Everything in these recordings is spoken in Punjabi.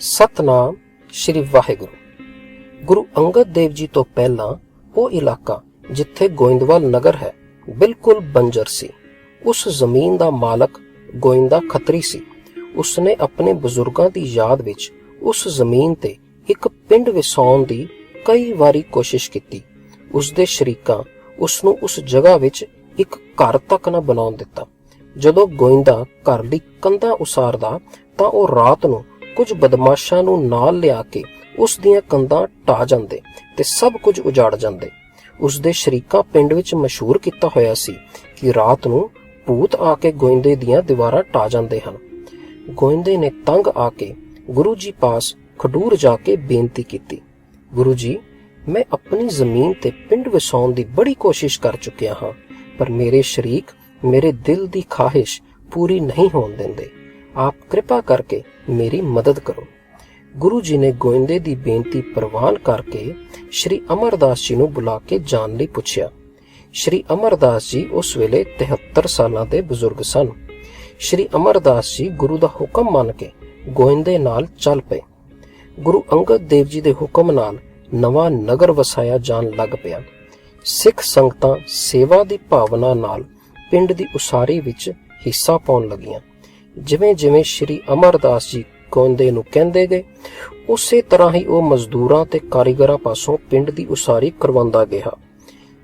ਸਤਨਾਮ ਸ੍ਰੀ ਵਾਹਿਗੁਰੂ। ਗੁਰੂ ਅੰਗਦ ਦੇਵ ਜੀ ਤੋਂ ਪਹਿਲਾਂ ਉਹ ਇਲਾਕਾ ਜਿੱਥੇ ਗੋਇੰਦਵਾਲ ਨਗਰ ਹੈ, ਬਿਲਕੁਲ ਬੰਜਰ ਸੀ। ਉਸ ਜ਼ਮੀਨ ਦਾ ਮਾਲਕ ਗੋਇੰਦਾ ਖੱਤਰੀ ਸੀ। ਉਸਨੇ ਆਪਣੇ ਬਜ਼ੁਰਗਾਂ ਦੀ ਯਾਦ ਵਿੱਚ ਉਸ ਜ਼ਮੀਨ ਤੇ ਇੱਕ ਪਿੰਡ ਵਸਾਉਣ ਦੀ ਕਈ ਵਾਰੀ ਕੋਸ਼ਿਸ਼ ਕੀਤੀ। ਉਸ ਦੇ ਸ਼ਰੀਕਾਂ ਉਸ ਨੂੰ ਉਸ ਜਗ੍ਹਾ ਵਿੱਚ ਇੱਕ ਘਰ ਤੱਕ ਨਾ ਬਣਾਉਣ ਦਿੱਤਾ। ਜਦੋਂ ਗੋਇੰਦਾ ਘਰ ਲਈ ਕੰਧਾਂ ਉਸਾਰਦਾ ਤਾਂ ਉਹ ਰਾਤ ਨੂੰ ਕੁਝ ਬਦਮਾਸ਼ਾਂ ਨੂੰ ਨਾਲ ਲਿਆ ਕੇ ਉਸ ਦੀਆਂ ਕੰਧਾਂ ਢਾ ਜਾਂਦੇ ਤੇ ਸਭ ਕੁਝ ਉਜਾੜ ਜਾਂਦੇ। ਉਸ ਦੇ ਸ਼ਰੀਕਾਂ ਪਿੰਡ ਵਿੱਚ ਮਸ਼ਹੂਰ ਕੀਤਾ ਹੋਇਆ ਸੀ ਕਿ ਰਾਤ ਨੂੰ ਭੂਤ ਆ ਕੇ ਗੋਇੰਦੇ ਦੀਆਂ ਦੀਵਾਰਾਂ ਢਾ ਜਾਂਦੇ ਹਨ। ਗੋਇੰਦੇ ਨੇ ਤੰਗ ਆ ਕੇ ਗੁਰੂ ਜੀ ਪਾਸ ਖਡੂਰ ਜਾ ਕੇ ਬੇਨਤੀ ਕੀਤੀ, ਗੁਰੂ ਜੀ, ਮੈਂ ਆਪਣੀ ਜ਼ਮੀਨ ਤੇ ਪਿੰਡ ਵਸਾਉਣ ਦੀ ਬੜੀ ਕੋਸ਼ਿਸ਼ ਕਰ ਚੁੱਕਿਆ ਹਾਂ, ਪਰ ਮੇਰੇ ਸ਼ਰੀਕ ਮੇਰੇ ਦਿਲ ਦੀ ਖਾਹਿਸ਼ ਪੂਰੀ ਨਹੀਂ ਹੋਣ ਦਿੰਦੇ। ਆਪ ਕਿਰਪਾ ਕਰਕੇ ਮੇਰੀ ਮਦਦ ਕਰੋ। ਗੁਰੂ ਜੀ ਨੇ ਗੋਇੰਦੇ ਦੀ ਬੇਨਤੀ ਪ੍ਰਵਾਨ ਕਰਕੇ ਸ਼੍ਰੀ ਅਮਰਦਾਸ ਜੀ ਨੂੰ ਬੁਲਾ ਕੇ ਜਾਣ ਲਈ ਪੁੱਛਿਆ। ਸ਼੍ਰੀ ਅਮਰਦਾਸ ਜੀ ਉਸ ਵੇਲੇ 73 ਸਾਲਾਂ ਦੇ ਬਜ਼ੁਰਗ ਸਨ। ਸ਼੍ਰੀ ਅਮਰਦਾਸ ਜੀ ਗੁਰੂ ਦਾ ਹੁਕਮ ਮੰਨ ਕੇ ਗੋਇੰਦੇ ਨਾਲ ਚੱਲ ਪਏ। ਗੁਰੂ ਅੰਗਦ ਦੇਵ ਜੀ ਦੇ ਹੁਕਮ ਨਾਲ ਨਵਾਂ ਨਗਰ ਵਸਾਇਆ ਜਾਣ ਲੱਗ ਪਿਆ। ਸਿੱਖ ਸੰਗਤਾਂ ਸੇਵਾ ਦੀ ਭਾਵਨਾ ਨਾਲ ਪਿੰਡ ਦੀ ਉਸਾਰੀ ਵਿੱਚ ਹਿੱਸਾ ਪਾਉਣ ਲੱਗੀਆਂ। ਜਿਵੇਂ ਜਿਵੇਂ ਸ਼੍ਰੀ ਅਮਰਦਾਸ ਜੀ ਗੋਇੰਦੇ ਨੂੰ ਕਹਿੰਦੇ ਗਏ, ਉਸੇ ਤਰ੍ਹਾਂ ਹੀ ਉਹ ਮਜ਼ਦੂਰਾਂ ਤੇ ਕਾਰੀਗਰਾਂ ਪਾਸੋਂ ਪਿੰਡ ਦੀ ਉਸਾਰੀ ਕਰਵਾਉਂਦਾ ਗਿਆ।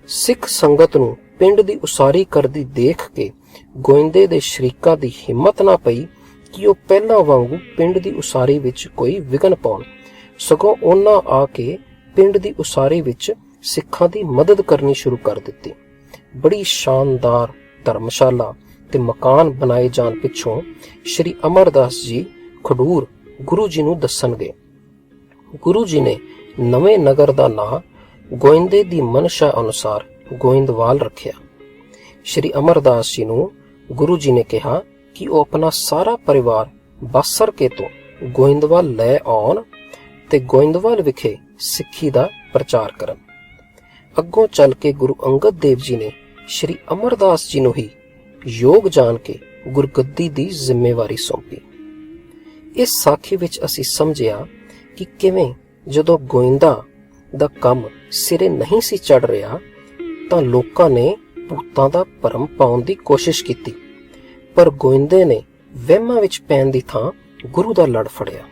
ਸਿੱਖ ਸੰਗਤ ਨੂੰ ਪਿੰਡ ਦੀ ਉਸਾਰੀ ਕਰਦੀ ਦੇਖ ਕੇ ਗੋਇੰਦੇ ਦੇ ਸ਼ਰੀਕਾਂ ਦੀ ਹਿੰਮਤ ਨਾ ਪਈ ਕਿ ਉਹ ਪਹਿਲਾਂ ਵਾਂਗੂ ਪਿੰਡ ਦੀ ਉਸਾਰੀ ਵਿੱਚ ਕੋਈ ਵਿਘਨ ਪਾਉਣ। ਸਗੋਂ ਉਹਨਾਂ ਆ ਕੇ ਪਿੰਡ ਦੀ ਉਸਾਰੀ ਵਿੱਚ ਸਿੱਖਾਂ ਦੀ ਮਦਦ ਕਰਨੀ ਸ਼ੁਰੂ ਕਰ ਦਿੱਤੀ। ਬੜੀ ਸ਼ਾਨਦਾਰ ਧਰਮਸ਼ਾਲਾ ਤੇ ਮਕਾਨ ਬਣਾਏ ਜਾਣ ਪਿੱਛੋਂ ਸ਼੍ਰੀ ਅਮਰਦਾਸ ਜੀ ਖਡੂਰ ਗੁਰੂ ਜੀ ਨੂੰ ਦੱਸਣਗੇ। ਗੁਰੂ ਜੀ ਨੇ ਨਵੇਂ ਨਗਰ ਦਾ ਨਾਂ ਗੋਇੰਦੇ ਦੀ ਮਨਸ਼ਾ ਅਨੁਸਾਰ ਗੋਇੰਦਵਾਲ ਰੱਖਿਆ। ਸ਼੍ਰੀ ਅਮਰਦਾਸ ਜੀ ਨੂੰ ਗੁਰੂ ਜੀ ਨੇ ਕਿਹਾ ਕਿ ਉਹ ਆਪਣਾ ਸਾਰਾ ਪਰਿਵਾਰ ਬਾਸਰ ਕੇ ਤੋਂ ਗੋਇੰਦਵਾਲ ਲੈ ਆਉਣ ਤੇ ਗੋਇੰਦਵਾਲ ਵਿਖੇ ਸਿੱਖੀ ਦਾ ਪ੍ਰਚਾਰ ਕਰਨ। ਅੱਗੋਂ ਚੱਲ ਕੇ ਗੁਰੂ ਅੰਗਦ ਦੇਵ ਜੀ ਨੇ ਸ਼੍ਰੀ ਅਮਰਦਾਸ ਜੀ ਨੂੰ ਹੀ ਯੋਗ ਜਾਣ ਕੇ ਗੁਰਗੱਦੀ ਦੀ ਜ਼ਿੰਮੇਵਾਰੀ ਸੌਂਪੀ। ਇਸ ਸਾਖੀ ਵਿੱਚ ਅਸੀਂ ਸਮਝਿਆ ਕਿ ਕਿਵੇਂ ਜਦੋਂ ਗੋਇੰਦਾ ਦਾ ਕੰਮ ਸਿਰੇ ਨਹੀਂ ਸੀ ਚੜ ਰਿਹਾ, ਤਾਂ ਲੋਕਾਂ ਨੇ ਭੂਤਾਂ ਦਾ ਭਰਮ ਪਾਉਣ ਦੀ ਕੋਸ਼ਿਸ਼ ਕੀਤੀ। ਪਰ ਗੋਇੰਦੇ ਨੇ ਵਹਿਮਾਂ ਵਿੱਚ ਪੈਣ ਦੀ ਥਾਂ ਗੁਰੂ ਦਾ ਲੜ ਫੜਿਆ।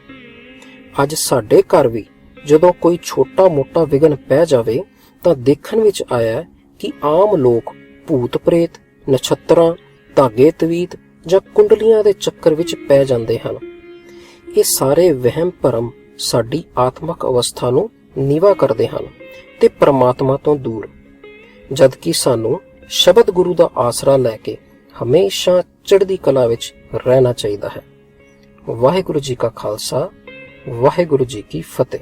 ਅੱਜ ਸਾਡੇ ਘਰ ਵੀ ਜਦੋਂ ਕੋਈ ਛੋਟਾ-ਮੋਟਾ ਵਿਗਨ ਪੈ ਜਾਵੇ, ਤਾਂ ਦੇਖਣ ਵਿੱਚ ਆਇਆ ਕਿ ਆਮ ਲੋਕ ਭੂਤ ਪ੍ਰੇਤ, ਨਛੱਤਰਾਂ ਧਾਗੇ ਤਵੀਤ ਜਾਂ ਕੁੰਡਲੀਆਂ ਦੇ ਚੱਕਰ ਵਿੱਚ ਪੈ ਜਾਂਦੇ ਹਨ। ਇਹ ਸਾਰੇ ਵਹਿਮ ਭਰਮ ਸਾਡੀ ਆਤਮਿਕ ਅਵਸਥਾ ਨੂੰ ਨੀਵਾ ਕਰਦੇ ਹਨ ਤੇ ਪ੍ਰਮਾਤਮਾ ਤੋਂ ਦੂਰ। ਜਦ ਕਿ ਸਾਨੂੰ ਸ਼ਬਦ ਗੁਰੂ ਦਾ ਆਸਰਾ ਲੈ ਕੇ ਹਮੇਸ਼ਾ ਚੜ੍ਹਦੀ ਕਲਾ ਵਿੱਚ ਰਹਿਣਾ ਚਾਹੀਦਾ ਹੈ। ਵਾਹਿਗੁਰੂ ਜੀ ਕਾ ਖਾਲਸਾ, ਵਾਹਿਗੁਰੂ ਜੀ ਕੀ ਫਤਿਹ।